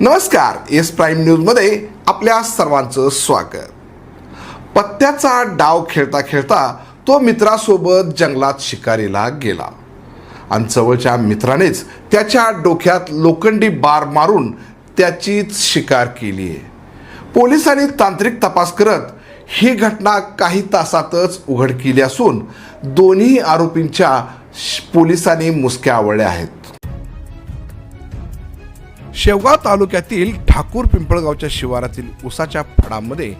नमस्कार S prime न्यूजमध्ये आपल्या सर्वांचं स्वागत. पत्त्याचा डाव खेळता खेळता तो मित्रासोबत जंगलात शिकारीला गेला. आणि जवळच्या मित्रानेच त्याच्या डोक्यात लोखंडी बार मारून त्याचीच शिकार केली आहे. पोलिसांनी तांत्रिक तपास करत ही घटना काही तासातच उघड केली असून दोन्ही आरोपींच्या पोलिसांनी मुसक्या आवळल्या आहेत. शेवगाव तालुक्यातील ठाकूर पिंपळगावच्या शिवारातील उसाच्या फडामध्ये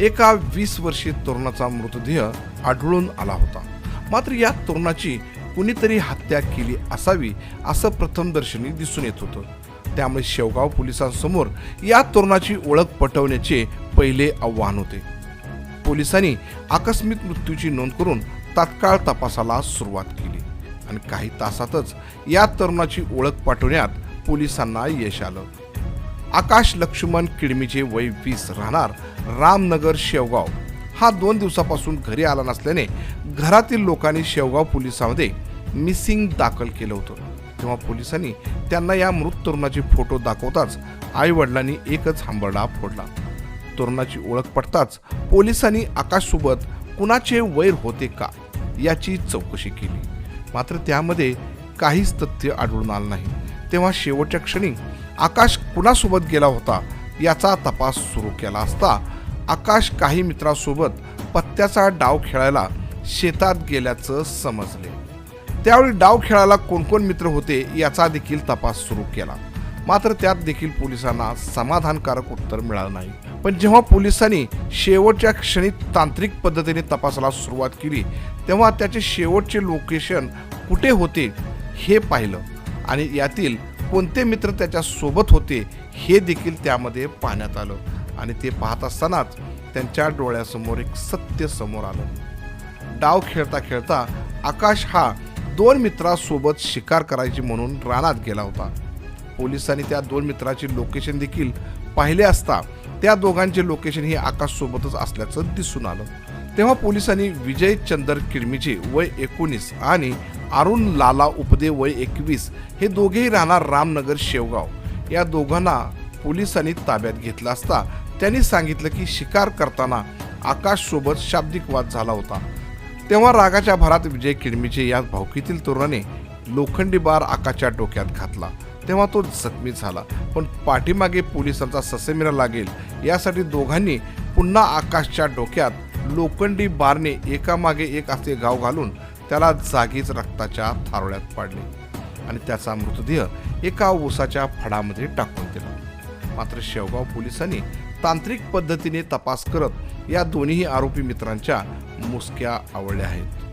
एका वीस वर्षीय तरुणाचा मृतदेह आढळून आला होता. मात्र या तरुणाची कुणीतरी हत्या केली असावी असं प्रथमदर्शनी दिसून येत होतं. त्यामुळे शेवगाव पोलिसांसमोर या तरुणाची ओळख पटवण्याचे पहिले आव्हान होते. पोलिसांनी आकस्मिक मृत्यूची नोंद करून तात्काळ तपासाला सुरुवात केली आणि काही तासातच या तरुणाची ओळख पाठवण्यात पोलिसांना यश आलं. आकाश लक्ष्मण किडमीचे वय वीस राहणार रामनगर शेवगाव. हा दोन दिवसापासून घरी आला नसल्याने घरातील लोकांनी शेवगाव पोलिसांमध्ये मिसिंग दाखल केलं होतं. तेव्हा पोलिसांनी त्यांना या मृत तरुणाचे फोटो दाखवताच आई वडिलांनी एकच हांबरडा फोडला. तरुणाची ओळख पडताच पोलिसांनी आकाशसोबत कुणाचे वैर होते का याची चौकशी केली. मात्र त्यामध्ये काहीच तथ्य आढळून आलं नाही. तेव्हा शेवटच्या क्षणी आकाश कुणासोबत गेला होता याचा तपास सुरू केला असता आकाश काही मित्रासोबत पत्त्याचा डाव खेळायला शेतात गेल्याचं समजले. त्यावेळी डाव खेळायला कोण कोण मित्र होते याचा देखील तपास सुरू केला. मात्र त्यात देखील पोलिसांना समाधानकारक उत्तर मिळालं नाही. पण जेव्हा पोलिसांनी शेवटच्या क्षणी तांत्रिक पद्धतीने तपासाला सुरुवात केली तेव्हा त्याचे शेवटचे लोकेशन कुठे होते हे पाहिलं. आणि यातील कोणते मित्र त्याच्या सोबत होते हे देखील त्यामध्ये पाहण्यात आलं. आणि ते पाहत असतानाच त्यांच्या डोळ्यासमोर एक सत्य समोर आलं. डाव खेळता खेळता आकाश हा दोन मित्रासोबत शिकार करायची म्हणून रानात गेला होता. पोलिसांनी त्या दोन मित्राचे लोकेशन देखील पाहिले असता त्या दोघांचे लोकेशन हे आकाशसोबतच असल्याचं दिसून आलं. तेव्हा पोलिसांनी विजय चंदर किडमीचे वय एकोणीस आणि अरुण लाला उपदे वय एकवीस हे दोघेही राहणार रामनगर शेवगाव. या दोघांना पोलिसांनी ताब्यात घेतला असता त्यांनी सांगितलं की शिकार करताना आकाश सोबत शाब्दिक वाद झाला होता. तेव्हा रागाच्या भरात विजय किडमीचे या भावकीतील तरुणाने लोखंडी बार आकाशच्या डोक्यात घातला. तेव्हा तो जखमी झाला. पण पाठीमागे पोलिसांचा ससेमिरा लागेल यासाठी दोघांनी पुन्हा आकाशच्या डोक्यात लोखंडी बारने एकामागे एक असे गाव घालून त्याला जागीच रक्ताच्या थारोळ्यात पाडले आणि त्याचा मृतदेह एका ऊसाच्या फडामध्ये टाकून दिला. मात्र शेवगाव पोलिसांनी तांत्रिक पद्धतीने तपास करत या दोन्ही आरोपी मित्रांच्या मुसक्या आवळल्या आहेत.